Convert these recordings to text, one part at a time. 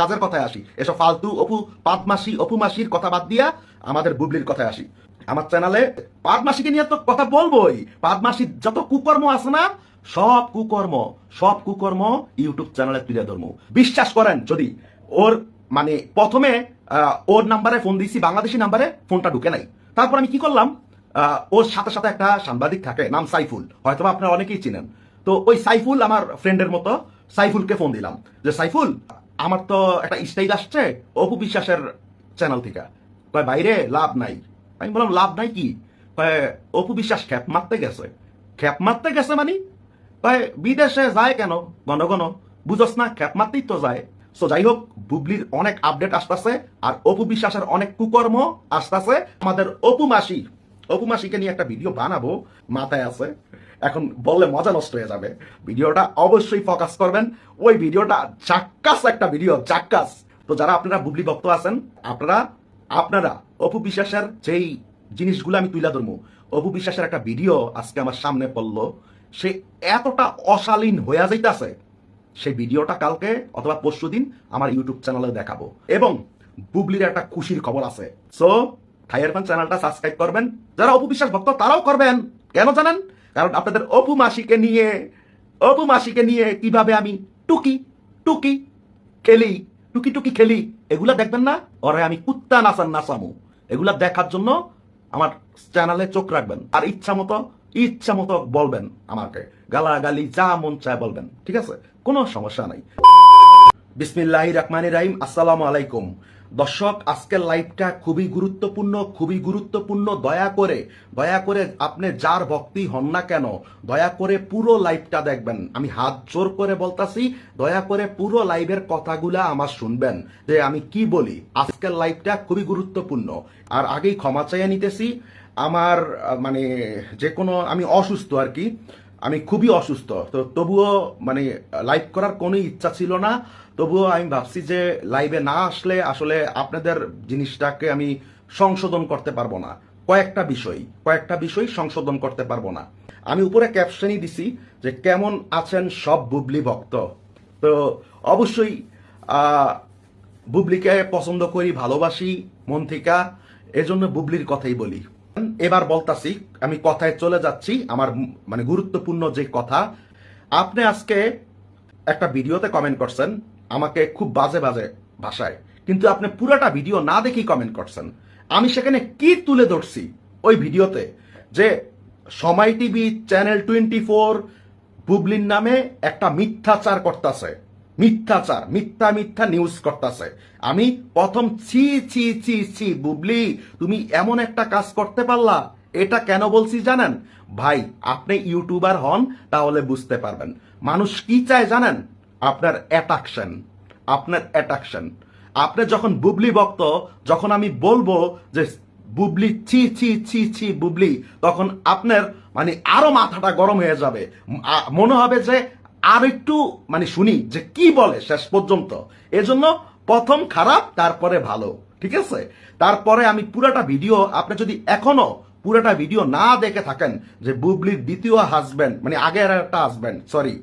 কাজের কথায় আসি। এসব ফালতু অপু পাঁচ মাসি অপু মাসির কথা বাদ দিয়া আমাদের বুবলির কথায় আসি। আমার চ্যানেলে পাঁচ মাসিকে নিয়ে তো কথা বলবোই। পাঁচ মাসির যত কুকর্ম আছে না, সব কুকর্ম সব কুকর্ম ইউটিউব চ্যানেলে তুলে ধর্ম বিশ্বাস করেন, যদি ওর মানে প্রথমে ওর নাম্বারে ফোন দিয়েছি, বাংলাদেশি নাম্বারে ফোনটা ঢুকে নাই। তারপর আমি কি করলাম ওর সাথে সাথে একটা সাংবাদিক থাকে, নাম সাইফুল। হয়তো আপনারা অনেকেই চিনেন। তো ওই সাইফুল আমার ফ্রেন্ডের মতো সাইফুলকে ফোন দিলাম। যে সাইফুল আমার তো একটা স্টাইল আসছে, অপু বিশ্বাসের চ্যানেল থেকে। কয়, বাইরে লাভ নাই। আমি বললাম, লাভ নাই কি? কয়, অপু বিশ্বাস খ্যাপ মারতে গেছে। খ্যাপ মারতে গেছে মানে? কয়, বিদেশে যায় কেন? ঘন ঘন বুঝস না, খ্যাপ মারতেই তো যায়। সো যাই হোক বুবলির অনেক আপডেট আসতেছে আর অপু বিশ্বাসের অনেক কুকর্ম আসতেছে। আমাদের অপু মাসি, অপু মাসিকে নিয়ে একটা ভিডিও বানাবো, মাথায় আছে। এখন বললে মজা নষ্ট হয়ে যাবে। ভিডিওটা অবশ্যই ফোকাস করবেন। ওই ভিডিওটা জাক্কাস একটা ভিডিও, জাক্কাস। তো যারা আপনারা বুবলি ভক্ত আছেন, আপনারা আপনারা, অপু বিশ্বাসের যেই জিনিসগুলো আমি তুলে ধরবো, অপু বিশ্বাসের একটা ভিডিও আজকে আমার সামনে পড়ল, সে এতটা অশালীন হয়ে যাইতাছে সেই ভিডিওটা কালকে অথবা পরশু দিন আমার ইউটিউব চ্যানেলে দেখাবো। এবং বুবলির একটা খুশির খবর আছে। সো থাইয়ের ফান চ্যানেলটা সাবস্ক্রাইব করবেন। যারা অপু বিশ্বাস ভক্ত, তারাও করবেন। কেন জানেন? কারণ আপনাদের অপু মাসিকে নিয়ে অপু মাসিকে নিয়ে কীভাবে আমি টুকি টুকি খেলি, টুকি টুকি খেলি, এগুলা দেখবেন না? ওরে আমি কুত্তা নাচান নাচামু এগুলা দেখার জন্য আমার চ্যানেলে চোখ রাখবেন। আর ইচ্ছা মতো ইচ্ছা মতো বলবেন আমাকে। গালাগালি যা মন চায় বলবেন, ঠিক আছে? কোনো সমস্যা নাই। বিসমিল্লাহ রহমান রাহিম। আসসালামু আলাইকুম। দর্শক, আজকের লাইভটা খুবই গুরুত্বপূর্ণ খুবই গুরুত্বপূর্ণ। দয়া করে দয়া করে আপনি যার ভক্তি হন না কেন, দয়া করে পুরো লাইভটা দেখবেন। আমি হাত জোর করে বলতাছি, দয়া করে পুরো লাইভের কথাগুলা আমার শুনবেন, যে আমি কি বলি। আজকের লাইভটা খুবই গুরুত্বপূর্ণ। আর আগেই ক্ষমা চাইয়া নিতেছি, আমার মানে যে কোনো, আমি অসুস্থ আর কি আমি খুবই অসুস্থ। তো তবুও মানে লাইভ করার কোনো ইচ্ছা ছিল না। তবুও আমি ভাবছি যে লাইভে না আসলে আসলে আপনাদের জিনিসটাকে আমি সংশোধন করতে পারব না। কয়েকটা বিষয় কয়েকটা বিষয় সংশোধন করতে পারব না। আমি উপরে ক্যাপশনই দিছি যে কেমন আছেন সব বুবলি ভক্ত। তো অবশ্যই বুবলিকে পছন্দ করি, ভালোবাসি মন এজন্য বুবলির কথাই বলি। এবার বলতাছি, আমি কথায় চলে যাচ্ছি, আমার মানে গুরুত্বপূর্ণ যে কথা। আপনি আজকে একটা ভিডিওতে কমেন্ট করছেন, আমাকে খুব বাজে বাজে ভাষায়। কিন্তু আপনি পুরাটা ভিডিও না দেখেই কমেন্ট করছেন। আমি সেখানে কি তুলে ধরছি ওই ভিডিওতে? যে সময় টিভি চ্যানেল টোয়েন্টি ফোর, বুবলির নামে একটা মিথ্যাচার করতেছে। মিথ্যাচার, মিথ্যা মিথ্যা নিউজ করতেছে। আমি প্রথম ছি ছি ছি ছি, বুবলি, তুমি এমন একটা কাজ করতে পারলা? এটা কেন বলছি জানেন? ভাই, আপনি ইউটিউবার হন, তাহলে বুঝতে পারবেন। মানুষ কি চায় জানেন? আপনার অ্যাট্রাকশন আপনার অ্যাট্রাকশন আপনি যখন বুবলি ভক্ত, যখন আমি বলব যে বুবলি ছি ছি ছি ছি, বুবলি, তখন আপনার মানে আরও মাথাটা গরম হয়ে যাবে। মনে হবে যে আর একটু মানে শুনি যে কি বলে শেষ পর্যন্ত। এজন্য প্রথম খারাপ, তারপরে ভালো, ঠিক আছে? তারপরে আমি পুরাটা ভিডিও, আপনি যদি এখনও পুরাটা ভিডিও না দেখে থাকেন যে বুবলির দ্বিতীয় হাজবেন্ড মানে আগের একটা হাজবেন্ড সরি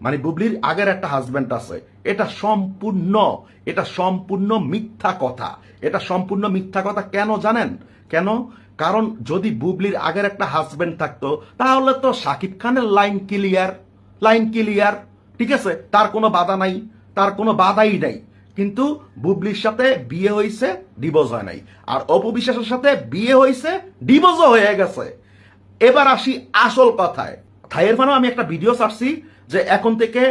মানে বুবলির আগের একটা হাজব্যান্ড আছে, এটা সম্পূর্ণ এটা সম্পূর্ণ মিথ্যা কথা। এটা সম্পূর্ণ মিথ্যা কথা কেন জানেন? কেন? কারণ যদি বুবলির আগের একটা হাজব্যান্ড থাকতো, তাহলে তো সাকিব খানের লাইন ক্লিয়ার লাইন ক্লিয়ার, ঠিক আছে? তার কোনো বাধা নাই, তার কোনো বাধাই নাই। কিন্তু বুবলির সাথে বিয়ে হয়েছে ডিভোর্স হয় নাই। আর অপবিশ্বাসের সাথে বিয়ে হয়েছে ডিভোর্সও হয়ে গেছে। এবার আসি আসল কথায়। থাইয়ের ফানেও আমি একটা ভিডিও ছাড়ছি যে এখন থেকে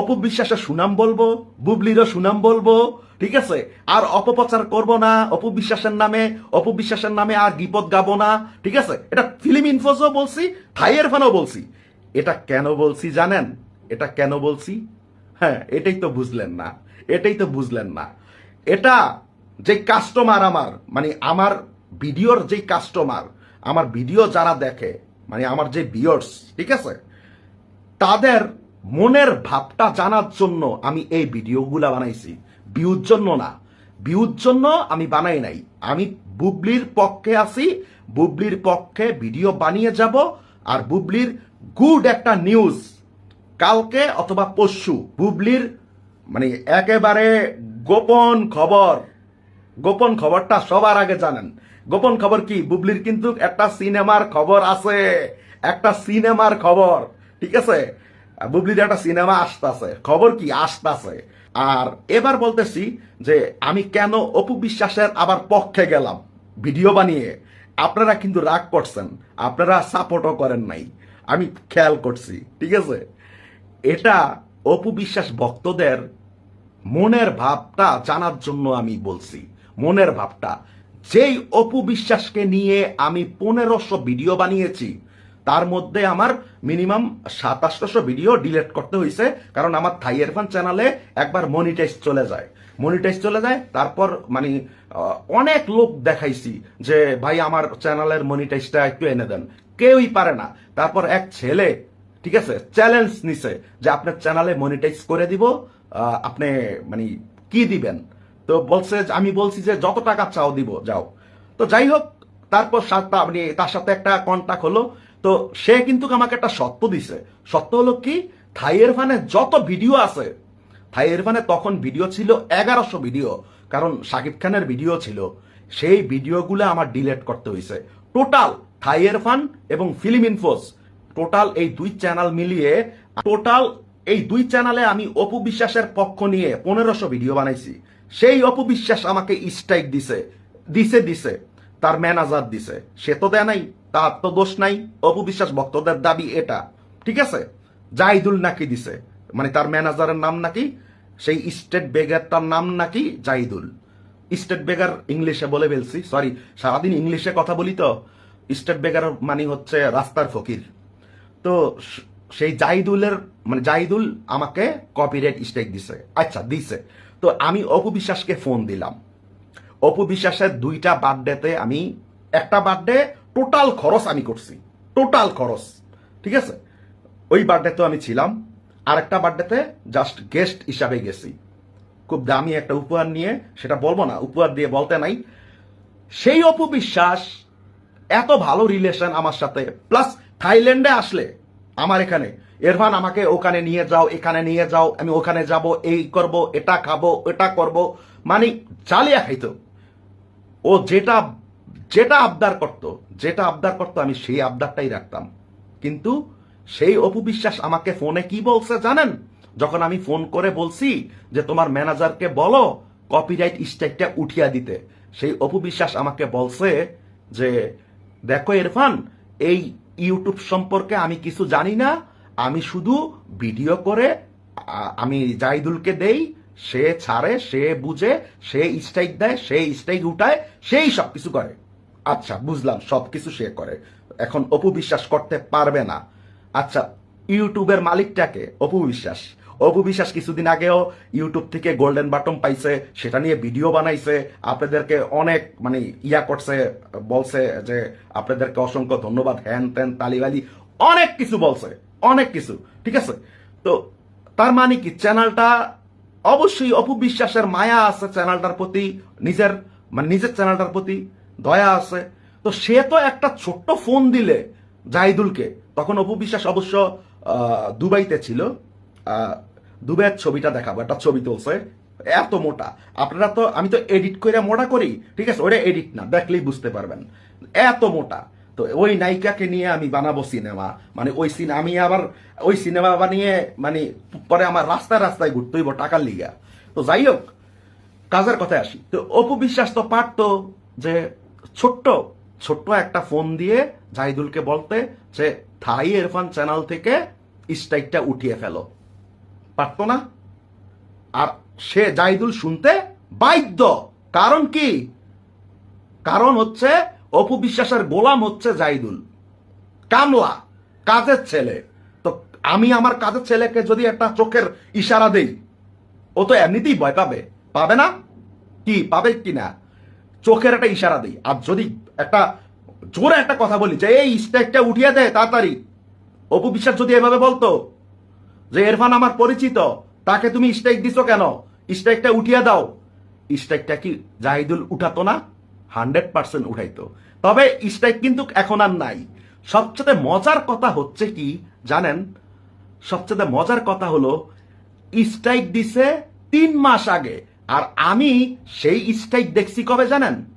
অপবিশ্বাসের সুনাম বলব, বুবলিরও সুনাম বলব, ঠিক আছে? আর অপপ্রচার করব না অপবিশ্বাসের নামে অপবিশ্বাসের নামে আর বিপদ গাবো না, ঠিক আছে? এটা ফিল্ম ইনফোজও বলছি থাইয়ের ফানও বলছি। এটা কেন বলছি জানেন? এটা কেন বলছি? হ্যাঁ এটাই তো বুঝলেন না। এটাই তো বুঝলেন না। এটা যে কাস্টমার আমার মানে আমার ভিডিওর যে কাস্টমার আমার ভিডিও যারা দেখে মানে আমার যে ভিউয়ার্স ঠিক আছে? তাদের মনের ভাবটা জানার জন্য আমি এই ভিডিওগুলা বানাইছি। ভিউর জন্য না। ভিউর জন্য আমি বানাই নাই। আমি বুবলির পক্ষে আছি, বুবলির পক্ষে ভিডিও বানিয়ে যাব, আর বুবলির গুড একটা নিউজ। কালকে অথবা পরশু বুবলির মানে একেবারে গোপন খবর। গোপন খবরটা সবার আগে জানেন। গোপন খবর কি? বুবলির কিন্তু একটা সিনেমার খবর আছে। একটা সিনেমার খবর, ঠিক আছে? বুবলির একটা সিনেমা আসতেছে। খবর কি? আসতেছে। আর এবার বলতেছি যে আমি কেন অপু বিশ্বাসের আবার পক্ষে গেলাম ভিডিও বানিয়ে? আপনারা কিন্তু রাগ করছেন। আপনারা সাপোর্টও করেন নাই। আমি খেয়াল করছি, ঠিক আছে? এটা অপু বিশ্বাস ভক্তদের মনের ভাবটা জানার জন্য আমি বলছি, মনের ভাবটা। যেই অপু বিশ্বাসকে নিয়ে আমি পনেরোশো ভিডিও বানিয়েছি, তার মধ্যে আমার মিনিমাম সাতাশশো ভিডিও ডিলিট করতে হয়েছে কারণ আমার থাই এরফান চ্যানেলে একবার মনিটাইজ চলে যায়। মনিটাইজ চলে যায়। তারপর মানে অনেক লোক দেখাইছি যে, ভাই, আমার চ্যানেলের মনিটাইজটা একটু এনে দেন। কেউই পারে না। তারপর এক ছেলে, ঠিক আছে চ্যালেঞ্জ নিছে যে, আপনার চ্যানেলে মনিটাইজ করে দিব আপনি মানে কি দিবেন? তো বলছে আমি বলছি যে, যত টাকা চাও দিব, যাও। তো যাই হোক, তারপর আপনি তার সাথে একটা কন্টাক্ট হলো। তো সে কিন্তু আমাকে একটা সত্য দিছে। সত্য হলো কি? থাইয়ের ফানে যত ভিডিও আছে থাইয়ের ফানে তখন ভিডিও ছিল এগারোশো ভিডিও, কারণ শাকিব খানের ভিডিও ছিল। সেই ভিডিওগুলো আমার ডিলেট করতে হয়েছে টোটাল থাইয়ের ফান এবং ফিল্ম ইনফোস, টোটাল এই দুই চ্যানেল মিলিয়ে, টোটাল এই দুই চ্যানেলে আমি অপু বিশ্বাসের পক্ষ নিয়ে পনেরোশো ভিডিও বানাইছি। সেই অপু বিশ্বাস আমাকে স্ট্রাইক দিছে দিছে দিছে। তার ম্যানেজার দিছে। সে তো দেয় নাই, তার তো দোষ নাই। অপু বিশ্বাস ভক্তদের দাবি এটা, ঠিক আছে? জাহিদুল নাকি দিছে। মানে তার ম্যানেজারের নাম নাকি? সেই স্টেট বেগারটার নাম নাকি? জাহিদুল স্টেট বেগার ইংলিশে বলে ফেলছি সরি সারাদিন ইংলিশে কথা বলি তো। স্টেট বেগার মানে হচ্ছে রাস্তার ফকির। তো সেই জাহিদুলের মানে জাহিদুল আমাকে কপিরাইট স্ট্রাইক দিছে। আচ্ছা দিছে। তো আমি অপু বিশ্বাসকে ফোন দিলাম। অপু বিশ্বাসের দুইটা বার্থডেতে আমি, একটা বার্থডে টোটাল খরচ আমি করছি। টোটাল খরচ। ঠিক আছে? ওই বার্থডেতে আমি ছিলাম। আর একটা বার্থডেতে জাস্ট গেস্ট হিসাবে গেছি। খুব দামি একটা উপহার নিয়ে, সেটা বলব না, উপহার দিয়ে বলতে নাই। সেই অপবিশ্বাস এত ভালো রিলেশন আমার সাথে। প্লাস থাইল্যান্ডে আসলে আমার এখানে। এরফান, আমাকে ওখানে নিয়ে যাও, এখানে নিয়ে যাও, আমি ওখানে যাব, এই করব, এটা খাব এটা করব। মানে চালিয়া খাইতো। ও যেটা যেটা আবদার করত, যেটা আবদার করতো আমি সেই আবদারটাই রাখতাম। কিন্তু সেই অপু বিশ্বাস আমাকে ফোনে কি বলছে জানেন? যখন আমি ফোন করে বলছি যে তোমার ম্যানেজারকে বলো কপিরাইট স্ট্রাইকটা উঠিয়া দিতে, সেই অপু বিশ্বাস আমাকে বলছে যে, দেখো ইরফান, এই ইউটিউব সম্পর্কে আমি কিছু জানি না, আমি শুধু ভিডিও করে আমি জাইদুলকে দেই, সে ছাড়ে, সে বুঝে, সে স্ট্রাইক দেয়, সে স্ট্রাইক উঠায়, সেই সব কিছু করে। আচ্ছা বুঝলাম সব কিছু সে করে। এখন অপু বিশ্বাস করতে পারবে না। আচ্ছা ইউটিউবের মালিকটাকে অপু বিশ্বাস। অপু বিশ্বাস কিছুদিন আগেও ইউটিউব থেকে গোল্ডেন বাটন পাইছে, সেটা নিয়ে ভিডিও বানাইছে, আপনাদেরকে অনেক মানে ইয়া করছে, বলছে যে আপনাদেরকে অসংখ্য ধন্যবাদ হ্যান ত্যান তালিবালি অনেক কিছু বলছে, অনেক কিছু, ঠিক আছে? তো তার মানে কি চ্যানেলটা অবশ্যই অপু বিশ্বাসের মায়া আছে চ্যানেলটার প্রতি, নিজের মানে নিজের চ্যানেলটার প্রতি দয়া আছে। তো সে তো একটা ছোট্ট ফোন দিলে জাহিদুলকে তখন অপু বিশ্বাস অবশ্য দুবাইতে ছিল। দুবাইয়ের ছবিটা দেখাবো, একটা ছবি তুলছে এত মোটা। আপনারা তো, আমি তো এডিট করে মোটা করি, ঠিক আছে? ওটা এডিট না, দেখলেই বুঝতে পারবেন। এত মোটা। তো ওই নায়িকাকে নিয়ে আমি বানাবো সিনেমা। মানে ওই সিনে, আমি আবার ওই সিনেমা বানিয়ে মানে পরে আমার রাস্তায় রাস্তায় ঘুরতে হইব টাকার লিগা তো যাই হোক, কাজের কথায় আসি। তো অপু বিশ্বাস তো পারতো যে ছোট্ট ছোট্ট একটা ফোন দিয়ে জাহিদুলকে বলতে যে থাই এরফান চ্যানেল থেকে স্ট্রাইকটা উঠিয়ে ফেলো পারতো না আর সে জাহিদুল শুনতে বাধ্য কারণ কি কারণ হচ্ছে অপু বিশ্বাসের গোলাম হচ্ছে জাহিদুল কামলা কাজের ছেলে তো আমি আমার কাজের ছেলেকে যদি একটা চোখের ইশারা দেই ও তো এমনিতেই ভয় পাবে পাবে না কি পাবে কি না চোখের একটা ইশারা দিই আর যদি একটা জোরে একটা কথা বলি, যে এই স্ট্রাইকটা উঠিয়ে দেয় তাড়াতাড়ি। অপু বিশ্বাস যদি এভাবে বলতো যে, এরফান আমার পরিচিত, তাকে তুমি স্ট্রাইক দিছো কেন? স্ট্রাইকটা উঠিয়ে দাও। স্ট্রাইকটা কি জাহিদুল উঠাতো না? হান্ড্রেড পার্সেন্ট উঠাইতো। তবে স্ট্রাইক কিন্তু এখন আর নাই। সবচেয়ে মজার কথা হচ্ছে কি, জানেন? সবচেয়ে মজার কথা হলো স্ট্রাইক দিছে তিন মাস আগে। আর আমি সেই স্ট্রাইক দেখছি কবে, জানেন?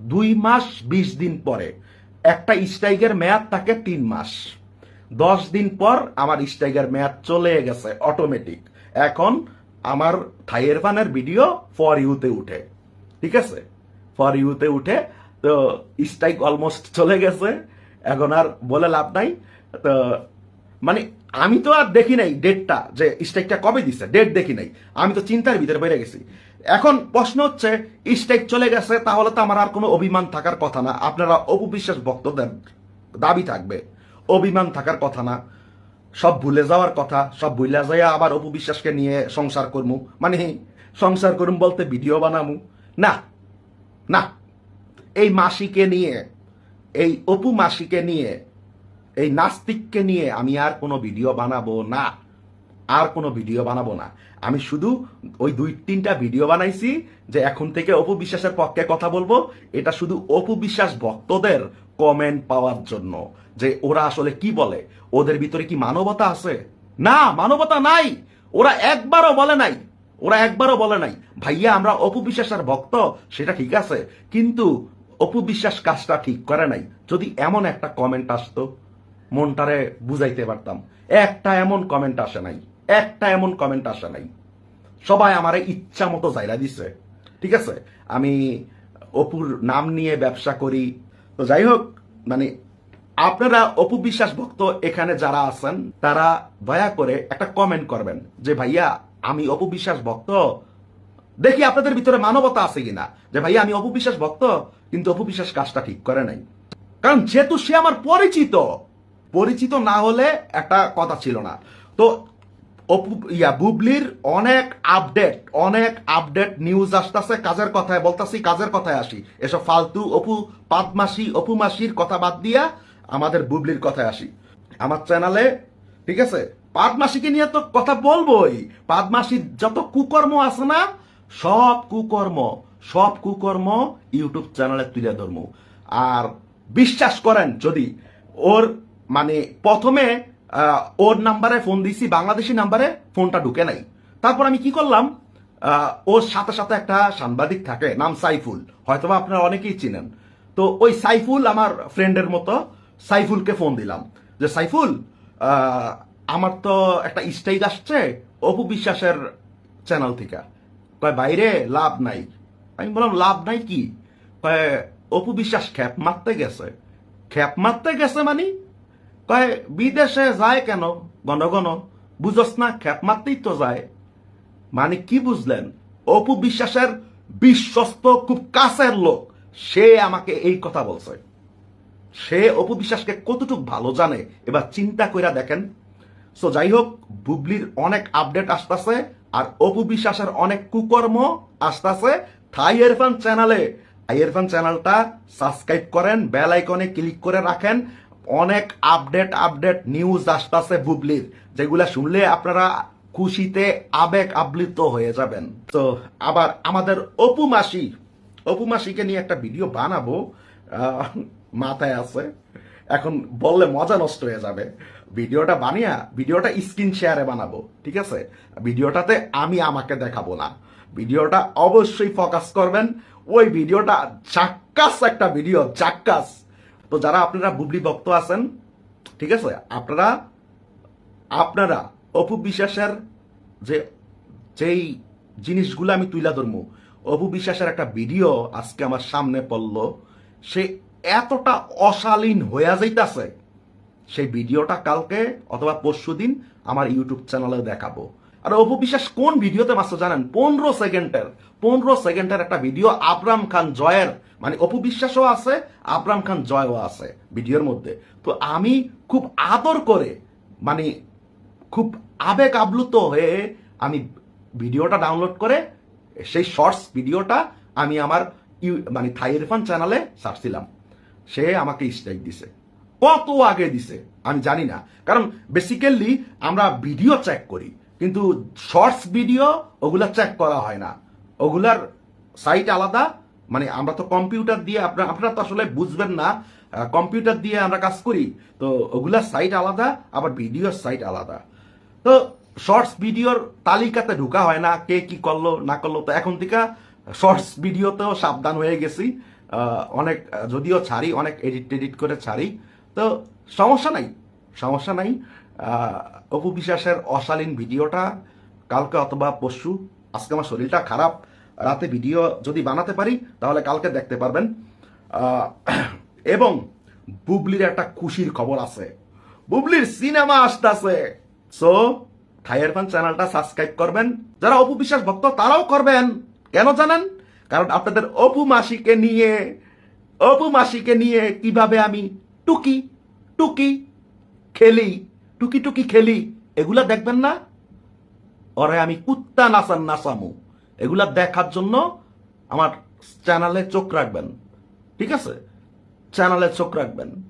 দুই মাস বিশ দিন পরে। একটা স্ট্রাইকের মেয়াদ থাকে তিন মাস। দশ দিন পর আমার স্ট্রাইকের মেয়াদ চলে গেছে অটোমেটিক এখন আমার থাইয়ের ফানের ভিডিও ফর ইউতে উঠে। ঠিক আছে? ফর ইউতে উঠে, তো স্ট্রাইক অলমোস্ট চলে গেছে। এখন আর বলে লাভ নাই। তো মানে আমি তো আর দেখি নাই ডেটটা যে স্ট্রাইকটা কবে দিছে, ডেট দেখি নাই। আমি তো চিন্তার ভিতরে বেড়ে গেছি। এখন প্রশ্ন হচ্ছে স্ট্রাইক চলে গেছে, তাহলে তো আমার আর কোনো অভিমান থাকার কথা না। আপনারা অপবিশ্বাস ভক্তদের দাবি থাকবে। অভিমান থাকার কথা না। সব ভুলে যাওয়ার কথা, সব ভুলে যাইয়া আবার অপবিশ্বাসকে নিয়ে সংসার করমু। মানে সংসার করুম বলতে ভিডিও বানামু। না না। এই মাসিকে নিয়ে, এই অপু মাসিকে নিয়ে, এই নাস্তিককে নিয়ে আমি আর কোনো ভিডিও বানাবো না। আর কোনো ভিডিও বানাবো না। আমি শুধু ওই দুই তিনটা ভিডিও বানাইছি যে এখন থেকে অপু বিশ্বাসের পক্ষে কথা বলব। এটা শুধু অপু বিশ্বাস ভক্তদের কমেন্ট পাওয়ার জন্য যে ওরা আসলে কি বলে। ওদের ভিতরে কি মানবতা আছে? না, মানবতা নাই। ওরা একবারও বলে নাই। ওরা একবারও বলে নাই। ভাইয়া, আমরা অপু বিশ্বাসের ভক্ত, সেটা ঠিক আছে। কিন্তু অপু বিশ্বাস কাজটা ঠিক করে নাই। যদি এমন একটা কমেন্ট আসতো, মনটারে বুঝাইতে পারতাম। একটা এমন কমেন্ট আসে নাই। একটা এমন কমেন্ট আসে নাই। সবাই আমারে ইচ্ছা মতো জায়গা দিছে। ঠিক আছে? আমি অপুর নাম নিয়ে ব্যবসা করি। তো যাই হোক মানে আপনারা অপু বিশ্বাস ভক্ত এখানে যারা আছেন, তারা দয়া করে একটা কমেন্ট করবেন যে, ভাইয়া, আমি অপু বিশ্বাস ভক্ত? দেখি আপনাদের ভিতরে মানবতা আছে কিনা। যে, ভাইয়া, আমি অপু বিশ্বাস ভক্ত, কিন্তু অপু বিশ্বাস কাজটা ঠিক করে নাই। কারণ যেহেতু সে আমার পরিচিত পরিচিত না হলে একটা কথা ছিল না। তো অপু, ইয়া, বুবলির অনেক আপডেট অনেক আপডেট নিউজ আসতেছে কাজের কথায়, বলতাছি কাজের কথায় আসি। এসব ফালতু অপু, পাদমাসি অপু মাসির কথা বাদ দিয়া আমাদের বুবলির কথায় আসি। আমার চ্যানেলে ঠিক আছে? পাদমাসিকে নিয়ে তো কথা বলবোই। পাদমাসির যত কুকর্ম আছে না, সব কুকর্ম সব কুকর্ম ইউটিউব চ্যানেলে তুলে ধরবো। আর বিশ্বাস করেন, যদি ওর মানে প্রথমে ওর নাম্বারে ফোন দিছি, বাংলাদেশি নাম্বারে ফোনটা ঢুকে নাই। তারপর আমি কি করলাম? ওর সাথে সাথে একটা সাংবাদিক থাকে, নাম সাইফুল। হয়তোবা আপনারা অনেকেই চিনেন। তো ওই সাইফুল আমার ফ্রেন্ডের মতো সাইফুলকে ফোন দিলাম। যে সাইফুল আমার তো একটা স্টেজ আসছে অপু বিশ্বাসের চ্যানেল থেকে। কয়, বাইরে লাভ নাই। আমি বললাম, লাভ নাই কি? কয়, অপু বিশ্বাস খ্যাপ মারতে গেছে। খ্যাপ মারতে গেছে মানে কয়, বিদেশে যায় কেন? ঘন ঘন বুঝস না খ্যাপ মারতেই তো যায়। মানে কি বুঝলেন? অপু বিশ্বাসের বিশ্বস্ত, খুব কাছের লোক। সে আমাকে এই কথা বলছে। সে অপু বিশ্বাসকে কতটুকু ভালো জানে, এবার চিন্তা কইরা দেখেন। সো যাই হোক, বুবলির অনেক আপডেট আসতেছে, আর অপু বিশ্বাসের অনেক কুকর্ম আসতেছে থাই ইরফান চ্যানেলে। ইরফান চ্যানেলটা সাবস্ক্রাইব করেন, বেল আইকনে ক্লিক করে রাখেন অনেক আপডেট আপডেট নিউজ আসতেছে বুবলির যেগুলা শুনলে আপনারা খুশিতে আবেগ আপ্লুত হয়ে যাবেন। তো আবার আমাদের অপু মাসি, অপু মাসিকে নিয়ে একটা ভিডিও বানাবো মাথায় আছে। এখন বললে মজা নষ্ট হয়ে যাবে। ভিডিওটা বানিয়া, ভিডিওটা স্ক্রিন শেয়ারে বানাবো, ঠিক আছে? ভিডিওটাতে আমি আমাকে দেখাবো না। ভিডিওটা অবশ্যই ফোকাস করবেন। ওই ভিডিওটা চাক্কাস একটা ভিডিও চাক্কাস তো যারা আপনারা বুবলি ভক্ত আছেন, ঠিক আছে, আপনারা আপনারা অপু বিশ্বাসের যে, যেই জিনিসগুলো আমি তুইলা ধরবো অপু বিশ্বাসের একটা ভিডিও আজকে আমার সামনে পড়ল, সে এতটা অশালীন হইয়া যাইতাছে, সেই ভিডিওটা কালকে অথবা পরশু দিন আমার ইউটিউব চ্যানেলে দেখাবো। আর অপু বিশ্বাস, কোন ভিডিওতে মাস্টার জানেন? পনেরো সেকেন্ডের পনেরো সেকেন্ডের একটা ভিডিও আবরাম খান জয়ের। মানে অপু বিশ্বাসও আছে, আবরাম খান জয়ও আছে ভিডিওর মধ্যে। তো আমি খুব আদর করে মানে খুব আবেগ আপ্লুত হয়ে আমি ভিডিওটা ডাউনলোড করে, সেই শর্টস ভিডিওটা আমি আমার ইউ- মানে থাই ইরফান চ্যানেলে সার্চছিলাম সে আমাকে স্ট্রাইক দিছে। কত আগে দিছে, আমি জানি না। কারণ বেসিক্যালি আমরা ভিডিও চেক করি। কিন্তু শর্টস ভিডিও ওগুলা চেক করা হয় না। ওগুলার সাইট আলাদা। মানে আমরা তো কম্পিউটার দিয়ে আপনার আপনারা তো আসলে বুঝবেন না কম্পিউটার দিয়ে আমরা কাজ করি। তো ওগুলার সাইট আলাদা, আবার ভিডিওর সাইট আলাদা। তো শর্টস ভিডিওর তালিকাতে ঢুকা হয় না, কে কি করল, না করল। তো এখন থেকে শর্টস ভিডিওতেও সাবধান হয়ে গেছি। অনেক, যদিও ছাড়ি, অনেক এডিট টেডিট করে ছাড়ি। তো সমস্যা নাই সমস্যা নাই। অপু বিশ্বাসের অশালীন ভিডিওটা, কালকে অথবা পরশু। আজকে আমার শরীরটা খারাপ, রাতে ভিডিও যদি বানাতে পারি, তাহলে কালকে দেখতে পারবেন। এবং বুবলির একটা খুশির খবর আছে। বুবলির সিনেমা আসতেছে। সো থাইয়ের চ্যানেলটা সাবস্ক্রাইব করবেন। যারা অপু বিশ্বাস ভক্ত, তারাও করবেন। কেন জানেন? কারণ আপনাদের অপু মাসিকে নিয়ে, অপু মাসিকে নিয়ে কীভাবে আমি টুকি টুকি খেলি। টুকি টুকি খেলি, এগুলা দেখবেন না? ওরে, আমি কুত্তা নাচান নাচামু এগুলা দেখার জন্য আমার চ্যানেলে চোখ রাখবেন। ঠিক আছে? চ্যানেলে চোখ রাখবেন।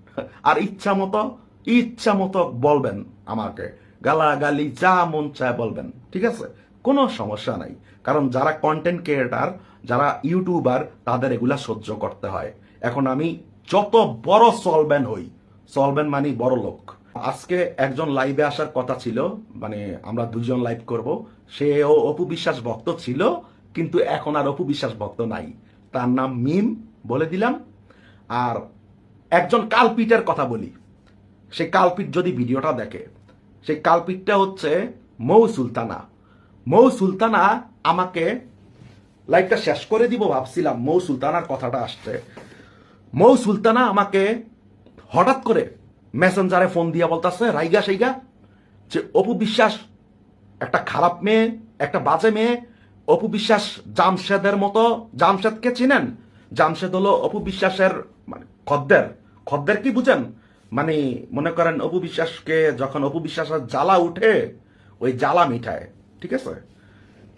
আর ইচ্ছা মতো ইচ্ছা মতো বলবেন আমাকে। গালাগালি যা মন চায় বলবেন। ঠিক আছে? কোনো সমস্যা নাই। কারণ যারা কন্টেন্ট ক্রিয়েটার যারা ইউটিউবার তাদের এগুলা সহ্য করতে হয়। এখন আমি যত বড় সলবেন হই সলবেন মানে বড় লোক। আজকে একজন লাইভে আসার কথা ছিল মানে আমরা দুজন লাইভ করব। সেও অপু বিশ্বাস ভক্ত ছিল, কিন্তু এখন আর অপু বিশ্বাস ভক্ত নাই। তার নাম মিম, বলে দিলাম। আর একজন কালপিটের কথা বলি। সেই কালপিট যদি ভিডিওটা দেখে সেই কালপিটটা হচ্ছে মৌ সুলতানা। মৌ সুলতানা আমাকে লাইভটা শেষ করে দিব ভাবছিলাম, মৌ সুলতানার কথাটা আসছে। মৌ সুলতানা আমাকে হঠাৎ করে মেসেঞ্জারে ফোন দিয়ে বলতেছে, রাইগা, সেইগা, যে অপু বিশ্বাস, একটা খারাপ মেয়ে, একটা বাজে মেয়ে, অপু বিশ্বাস জামশেদের মতো, জামশেদকে চিনেন? জামশেদ হলো অপু বিশ্বাসের মানে খদ্দের। খদ্দের কি বুঝেন? মানে মনে করেন অপু বিশ্বাসকে যখন অপু বিশ্বাসের জ্বালা উঠে, ওই জ্বালা মিঠায় ঠিক আছে?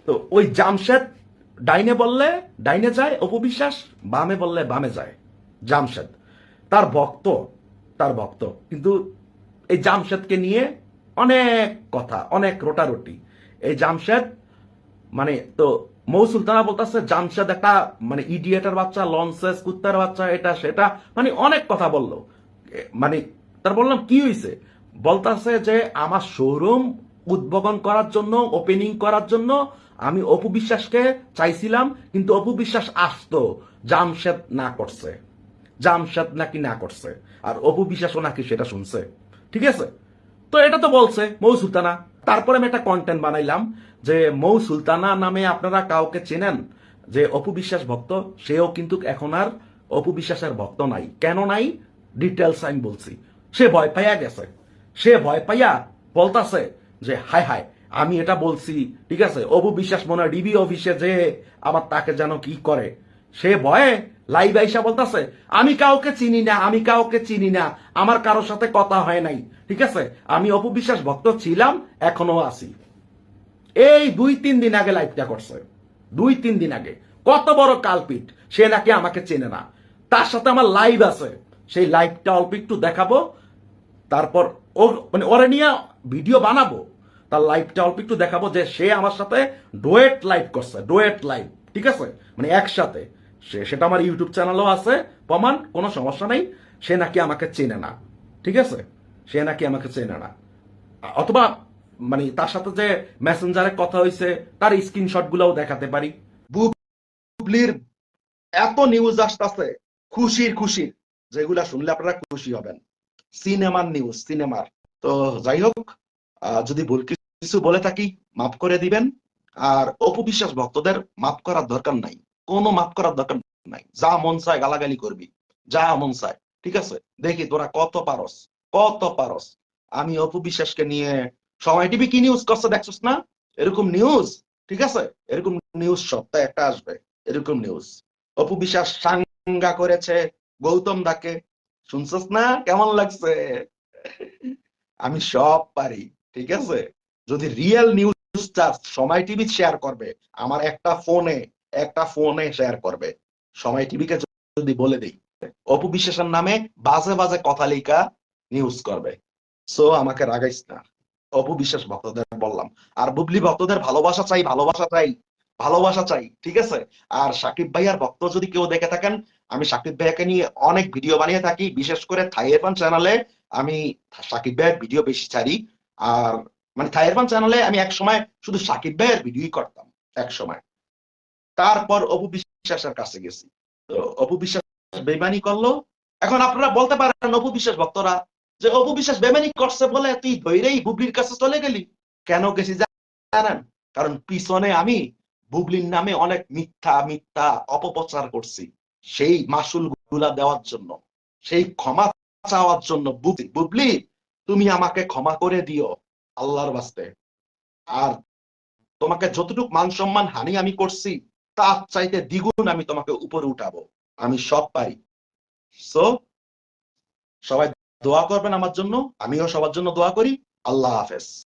তো ওই জামশেদ ডাইনে বললে ডাইনে যায়, অপু বিশ্বাস বামে বললে বামে যায়, জামশেদ। তার ভক্ত তার ভক্ত। কিন্তু এই জামশেদকে নিয়ে অনেক কথা, অনেক রোটারুটি। এই জামশেদ মানে তো মৌ সুলতানা বলতেছে, জামশেদ একটা মানে ইডিয়েটার বাচ্চা, লঞ্চেস, কুত্তার বাচ্চা, এটা, সেটা মানে অনেক কথা বলল। মানে তার বললাম, কি হয়েছে বলতাছে যে, আমার শোরুম উদ্বোধন করার জন্য ওপেনিং করার জন্য, আমি অপু বিশ্বাসকে চাইছিলাম, কিন্তু অপু বিশ্বাস আসতো। জামশেদ না করছে। জামশেদ নাকি না করছে? আর অপু বিশ্বাসও নাকি সেটা শুনছে। ঠিক আছে? তো এটা তো বলছে, মৌ সুলতানা। তারপরে আমি একটা কন্টেন্ট বানাইলাম যে মৌ সুলতানা নামে আপনারা কাউকে চেনেন যে অপু বিশ্বাস ভক্ত, সেও কিন্তু এখন আর অপু বিশ্বাসের ভক্ত নাই। কেন নাই? ডিটেলস আমি বলছি। সে ভয় পাইয়া গেছে। সে ভয় পাইয়া বলতাছে যে, হায় হায়, আমি এটা বলছি। ঠিক আছে? অপু বিশ্বাস মনে হয় ডিবি অফিসে যে আবার তাকে যেন কি করে। সে ভয়ে লাইভ আইসা বলতেছে, আমি কাউকে চিনি না, আমি কাউকে চিনি না, আমার কারোর সাথে কথা হয় নাই। ঠিক আছে? আমি অপু বিশ্বাস ভক্ত ছিলাম, এখনও আছি। এই দুই তিন দিন আগে লাইভটা করছে। দুই তিন দিন আগে। কত বড় কালপিট, সে নাকি আমাকে চেনে না। তার সাথে আমার লাইভ আছে। সেই লাইভটা অল্প একটু দেখাবো, তারপর ও মানে ওরে নিয়ে ভিডিও বানাবো। তার লাইভটা অল্প একটু দেখাবো যে সে আমার সাথে ডোয়েট লাইভ করছে, ডোয়েট লাইভ। ঠিক আছে? মানে একসাথে। সেটা আমার ইউটিউব চ্যানেলও আছে। প্রমাণ, কোনো সমস্যা নেই। সে নাকি আমাকে চেনে না। ঠিক আছে? সে নাকি আমাকে চেনে না। অথবা মানে তার সাথে যে মেসেঞ্জারে কথা হয়েছে তার স্ক্রিনশট গুলাও দেখাতে পারি। এত নিউজ আসতেছে, খুশির খুশির। যেগুলা শুনলে আপনারা খুশি হবেন। সিনেমার নিউজ সিনেমার। তো যাই হোক যদি ভুল কিছু বলে থাকি, মাফ করে দিবেন। আর অপবিশ্বাস ভক্তদের মাফ করার দরকার নাই। কোনো মাফ করার দরকার নাই। যা মন চায় গালাগালি করবি, যা মন চায়, ঠিক আছে? দেখি তোরা কত পারস কত পারস। আমি অপবিশ্বাসকে নিয়ে সময় টিভি কি নিউজ করছে দেখছস না? এরকম নিউজ ঠিক আছে? এরকম নিউজ সপ্তাহে একটা আসবে, এরকম নিউজ অপু বিশ্বাস সাঙ্গা করেছে গৌতম দাকে। শুনছস না? কেমন লাগছে? আমি সব পারি, ঠিক আছে? যদি রিয়েল নিউজটা সময় টিভি শেয়ার করবে, আমার একটা ফোনে একটা ফোনে শেয়ার করবে। সময় টিভিকে যদি বলে দিই, অপু বিশ্বাসের নামে বাজে বাজে কথা লেখা নিউজ করবে। সো আমাকে রাগাইস না। অপু বিশ্বাস ভক্তদের বললাম, আর বুবলি, ভক্তদের ভালোবাসা চাই ভালোবাসা চাই ভালোবাসা চাই, ঠিক আছে? আর সাকিব ভাইয়ার ভক্ত যদি কেউ দেখে থাকেন, আমি সাকিব ভাইয়াকে নিয়ে অনেক ভিডিও বানিয়ে থাকি। বিশেষ করে থাইয়েপান চ্যানেলে আমি সাকিব ভাইয়ের ভিডিও বেশি ছাড়ি। আর মানে থাইরফান চ্যানেলে আমি এক সময় শুধু সাকিব ভাইয়ের ভিডিওই করতাম এক সময় তারপর অপু বিশ্বাসের কাছে গেছি। তো অপু বিশ্বাস বেমানি করল। এখন আপনারা বলতে পারেন অপু বিশ্বাস ভক্তরা যে অপু বিশ্বাস বেমানি করছে বলে তুই ধৈরেই বুবলির কাছে চলে গেলি। কেন গেছি জানেন? কারণ পিছনে আমি বুবলির নামে অনেক মিথ্যা মিথ্যা অপপ্রচার করছি। সেই মাসুলগুলা দেওয়ার জন্য, সেই ক্ষমা চাওয়ার জন্য বুবলি, তুমি আমাকে ক্ষমা করে দিও আল্লাহর বাস্তে। আর তোমাকে যতটুকু মান সম্মান হানি আমি করছি তার চাইতে দ্বিগুণ আমি তোমাকে উপরে উঠাবো। আমি সব পারি। সো সবাই দোয়া করবেন আমার জন্য, আমিও সবার জন্য দোয়া করি। আল্লাহ হাফেজ।